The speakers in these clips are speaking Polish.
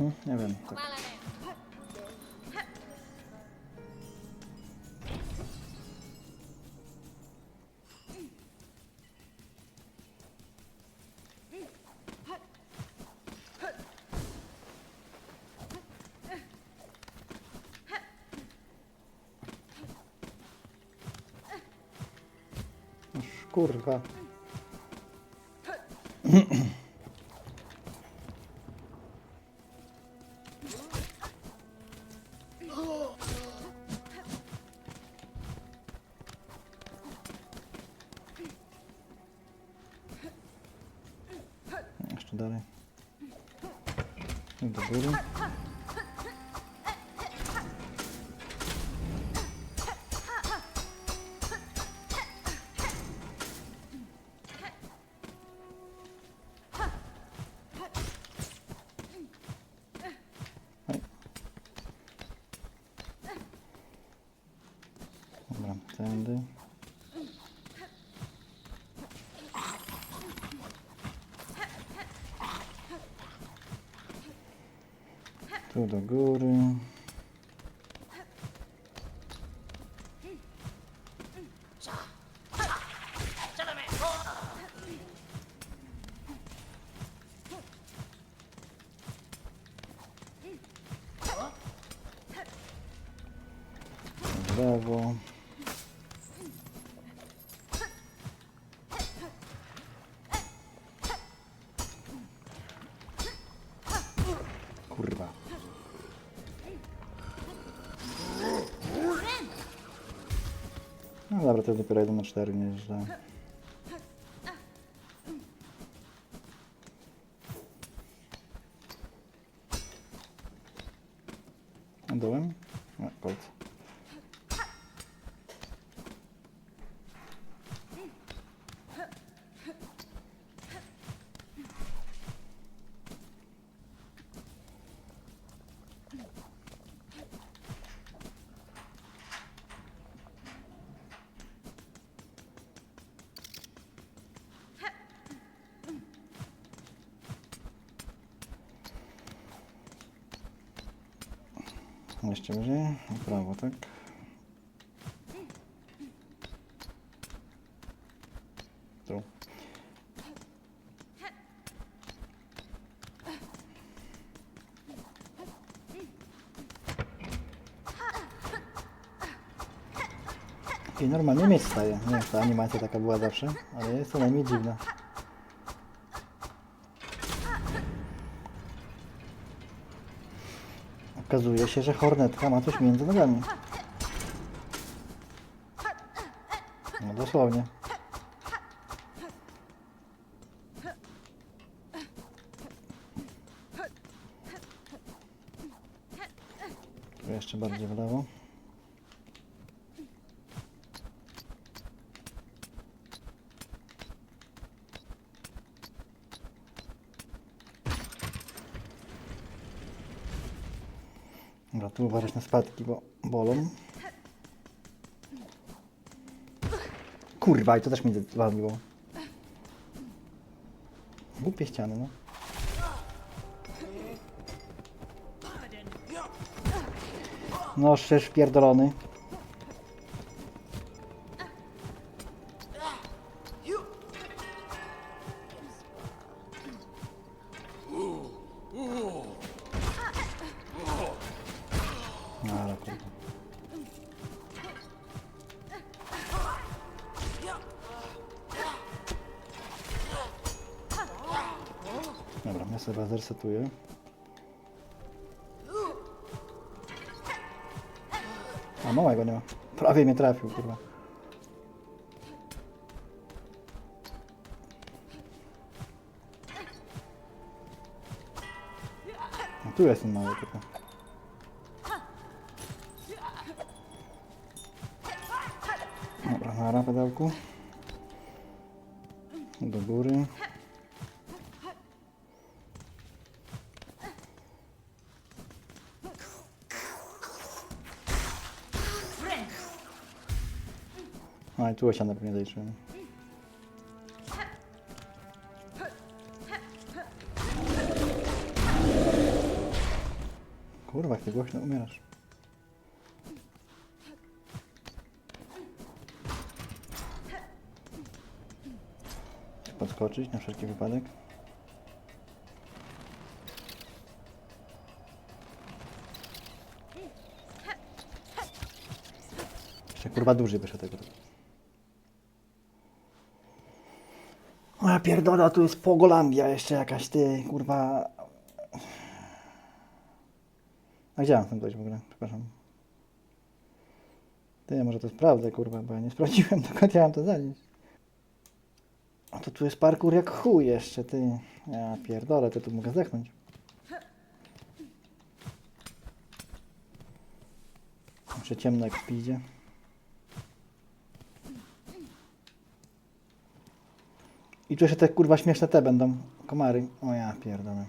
Mhm, nie wiem. Tak. Kurwa. dalej. Do góry. Tu do góry. W lewo. No dobra, to jest dopiero 1 na 4, nieźle. A Dołem? No, kolce. Jeszcze wyżej, na prawo, tak? Tu. I normalnie miejsce staje. Nie wiem, ta animacja taka była zawsze, ale jest co najmniej dziwna. Okazuje się, że hornetka ma coś między nogami. No dosłownie. Tu jeszcze bardziej w lewo. Dobra, tu uważać na spadki, bo bolą. Kurwa, i to też mi zwaliło. Głupie ściany, no. No, szczerz pierdolony. Sobie zresetuję. A małego nie ma. Prawie mnie trafił, kurwa. A tu jest ten mały tylko. Dobra, na pedełku. Do góry. A i tu osiana pewnie zaliczyłem. Kurwa, jak ty głośno umierasz. Podskoczyć na wszelki wypadek. Jeszcze kurwa duży wyszedł tego. O ja pierdolę, tu jest Pogolandia jeszcze jakaś, ty, kurwa. A gdzie mam tam dojść w ogóle? Przepraszam. Ty, może to sprawdzę, kurwa, bo ja nie sprawdziłem, ja mam to zanieść. A to tu jest parkour jak chuj jeszcze, ty. Ja pierdolę, to tu mogę zdechnąć. Jeszcze ciemno jak w piździe. Tu jeszcze te kurwa śmieszne te będą. Komary. O ja pierdolę.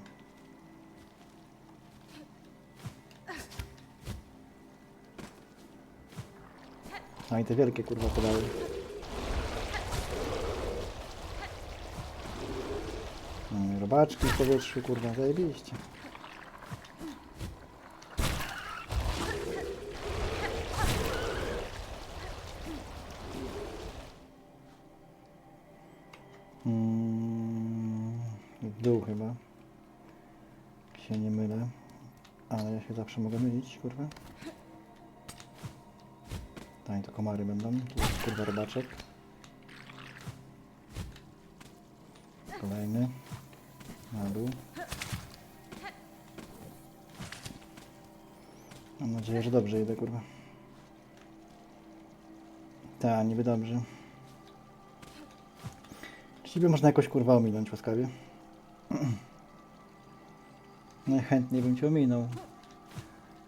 No i te wielkie kurwa pedały. No i robaczki w powietrzu kurwa, zajebiście. Się nie mylę. Ale ja się zawsze mogę mylić, kurwa. Tutaj to komary będą. Tu jest kurwa robaczek. Kolejny. Na dół. Mam nadzieję, że dobrze idę, kurwa. Tak, niby dobrze. Ciebie można jakoś kurwa ominąć łaskawie. Najchętniej bym cię ominął.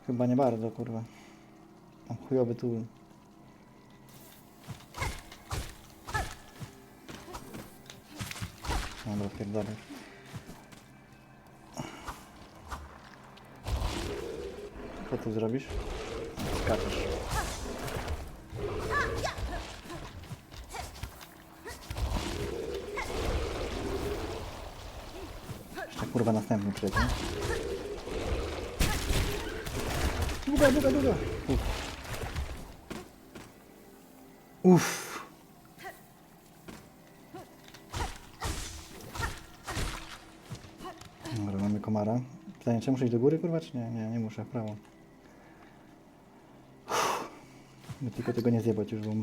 Chyba nie bardzo, kurwa. Mam chujowy tu. Dobra, pierdolę. Co tu zrobisz? Skaczesz. Kurwa następny przyjdzie. Długa, długa, długa. Uff. Uff. Dobra, mamy komara. Pytanie, czy muszę iść do góry, kurwa, czy nie? Nie, nie muszę, w prawo. By tylko tego nie zjebać już, bo...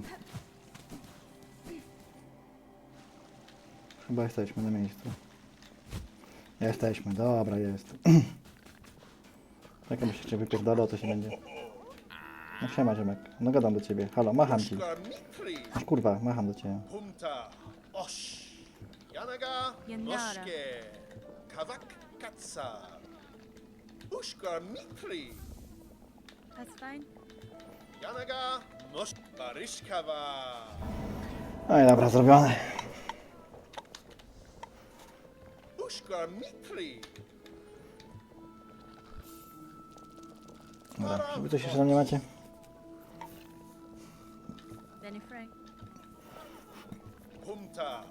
Chyba jesteśmy na miejscu. Jesteśmy, dobra, jest. Jak myślisz, czy wypierdolę, to się będzie. No siema, ziomek. No gadam do ciebie. Halo, macham ci. Aż kurwa, macham do ciebie. Humta, Osh, Yanaga. Noshke, Kavak Katsa, Ushka Mikli, That's fine. Yanaga, Noshka Rishkava. No i dobra, zrobione. Puszka Mitri. Dobra, wy coś jeszcze tam nie macie? Benny Frank. Humta.